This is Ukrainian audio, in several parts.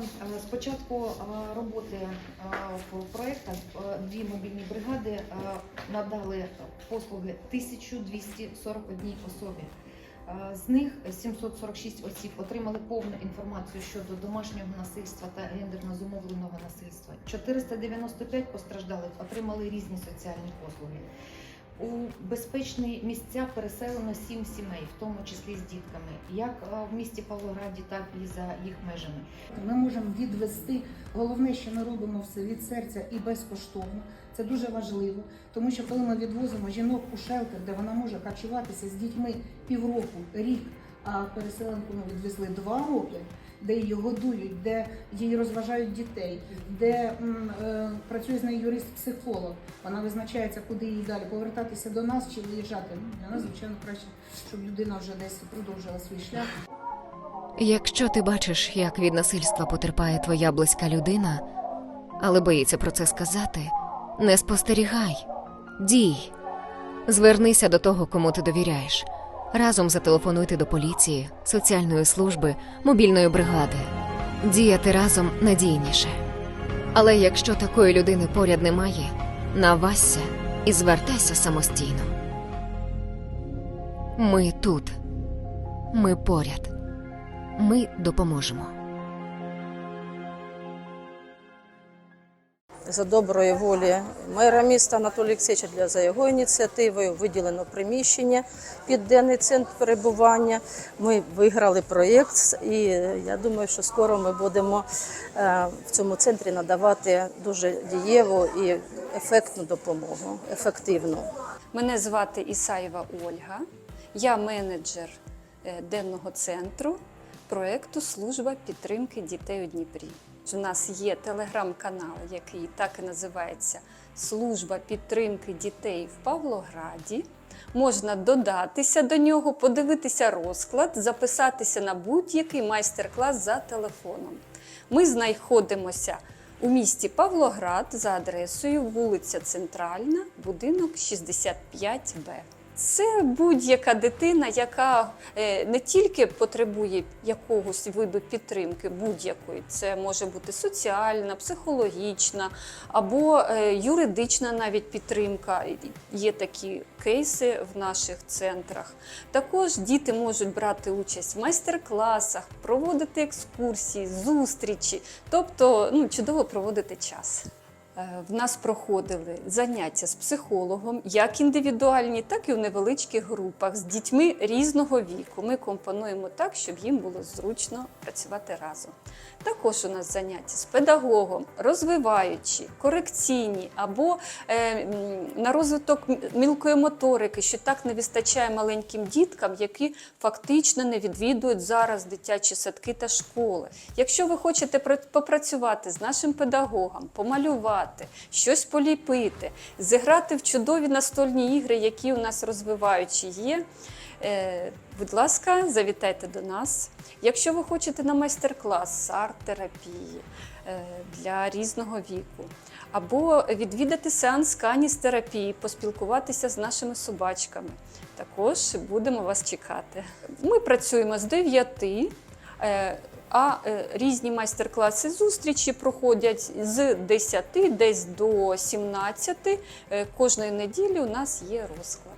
Е, З початку е, роботи в е, дві мобільні бригади надали послуги 1241 особі. З них 746 осіб отримали повну інформацію щодо домашнього насильства та гендерно зумовленого насильства. 495 постраждалих отримали різні соціальні послуги. У безпечні місця переселено сім сімей, в тому числі з дітками, як е, в місті Павлограді, так і за їх межами. Ми можемо відвести. Головне, що ми робимо все від серця і безкоштовно. Це дуже важливо, тому що коли ми відвозимо жінок у шелтер, де вона може харчуватися з дітьми півроку, рік, а переселенку ми відвезли два роки, де її годують, де її розважають дітей, де м, е, працює з нею юрист-психолог. Вона визначається, куди їй далі повертатися до нас чи виїжджати. Ну, Для нас, звичайно, краще, щоб людина вже десь продовжила свій шлях. Якщо ти бачиш, як від насильства потерпає твоя близька людина, але боїться про це сказати, не спостерігай, дій. Звернися до того, кому ти довіряєш. Разом зателефонуйте до поліції, соціальної служби, мобільної бригади. Діяти разом надійніше. Але якщо такої людини поряд немає, навасься і звертайся самостійно. Ми тут. Ми поряд. Ми допоможемо. За доброї волі мера міста Анатолія Олексійовича для за його ініціативою виділено приміщення під денний центр перебування. Ми виграли проєкт, і я думаю, що скоро ми будемо е, в цьому центрі надавати дуже дієву і ефектну допомогу, ефективну. Мене звати Ісаєва Ольга. Я менеджер е, денного центру проекту Служба підтримки дітей у Дніпрі. У нас є телеграм-канал, який так і називається Служба підтримки дітей в Павлограді. Можна додатися до нього, подивитися розклад, записатися на будь-який майстер-клас за телефоном. Ми знаходимося у місті Павлоград за адресою вулиця Центральна, будинок 65Б. Це будь-яка дитина, яка е, не тільки потребує якогось виду підтримки, будь-якої, це може бути соціальна, психологічна або е, юридична навіть підтримка. Є такі кейси в наших центрах. Також діти можуть брати участь в майстер-класах, проводити екскурсії, зустрічі, тобто ну, чудово проводити час. Е, В нас проходили заняття з психологом, як індивідуальні, так і в невеличких групах з дітьми різного віку. Ми компонуємо так, щоб їм було зручно працювати разом. Також у нас заняття з педагогом, розвиваючі, корекційні або е, на розвиток мілкої моторики, що так не вистачає маленьким діткам, які фактично не відвідують зараз дитячі садки та школи. Якщо ви хочете попрацювати з нашим педагогом, помалювати, щось поліпити, зіграти в чудові настольні ігри, які у нас розвиваючі є. Е, будь ласка, завітайте до нас. Якщо ви хочете на майстер-клас арт-терапії е, для різного віку, або відвідати сеанс каністерапії, поспілкуватися з нашими собачками, також будемо вас чекати. Ми працюємо з 9. А е, різні майстер-класи зустрічі проходять з 10 десь до 17. Е, Кожної неділі у нас є розклад.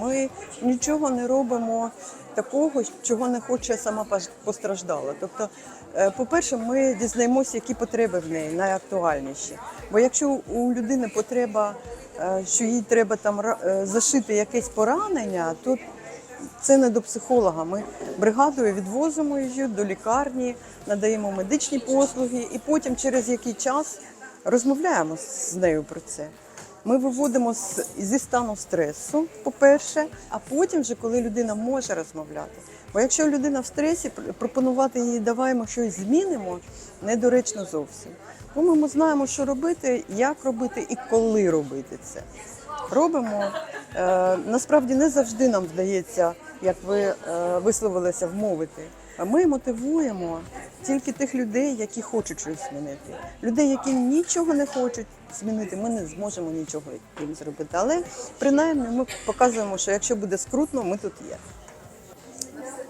Ми нічого не робимо такого, чого не хоче сама пос- постраждала. Тобто, е, по-перше, ми дізнаємося, які потреби в неї найактуальніші. Бо якщо у людини потреба, що їй треба там зашити якесь поранення, то це не до психолога. Ми бригадою відвозимо її до лікарні, надаємо медичні послуги, і потім через який час розмовляємо з нею про це. Ми виводимо зі стану стресу, по-перше, а потім, вже коли людина може розмовляти. Бо якщо людина в стресі, пропонувати їй давай ми щось змінимо, недоречно зовсім. Бо ми знаємо, що робити, як робити і коли робити це. Робимо. Е, насправді не завжди нам вдається, як ви е, висловилися, вмовити. Ми мотивуємо тільки тих людей, які хочуть щось змінити. Людей, які нічого не хочуть змінити, ми не зможемо нічого їм зробити. Але принаймні ми показуємо, що якщо буде скрутно, ми тут є.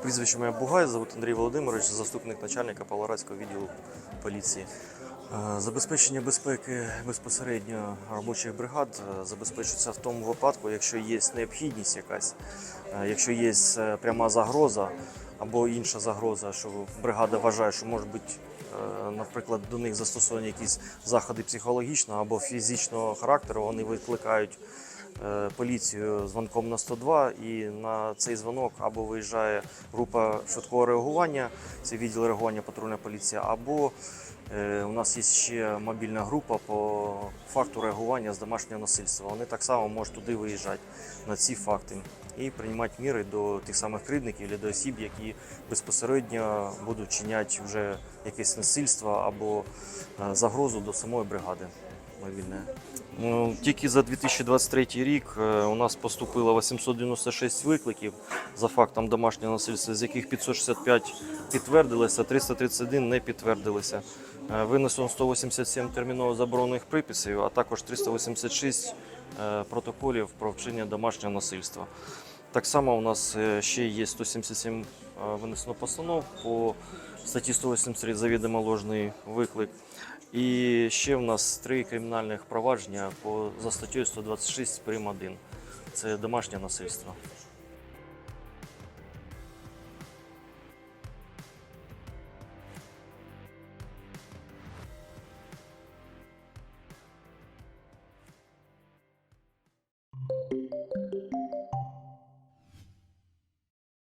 Прізвище моє Бугай, зовут Андрій Володимирович, заступник начальника Павлоградського відділу поліції. Е, Забезпечення безпеки безпосередньо робочих бригад е, забезпечується в тому випадку, якщо є необхідність якась, е, якщо є пряма загроза або інша загроза, що бригада вважає, що може бути, наприклад, до них застосовані якісь заходи психологічного або фізичного характеру, вони викликають поліцію дзвонком на 102 і на цей дзвонок або виїжджає група швидкого реагування, це відділ реагування патрульна поліція, або у нас є ще мобільна група по факту реагування з домашнього насильства. Вони так само можуть туди виїжджати на ці факти і приймати міри до тих самих кривдників або до осіб, які безпосередньо будуть чиняти вже якесь насильство або е, загрозу до самої бригади мобільної. Ну, Тільки за 2023 рік е, у нас поступило 896 викликів за фактом домашнього насильства, з яких 565 підтвердилися, 331 не підтвердилися. Е, Винесено 187 терміново заборонених приписів, а також 386 е, протоколів про вчинення домашнього насильства. Так само у нас е, ще є 177 е, винесено постанов по статті 183 завідомо ложний виклик. І ще в нас три кримінальних провадження по за статтею 126 прим. 1. Це домашнє насильство.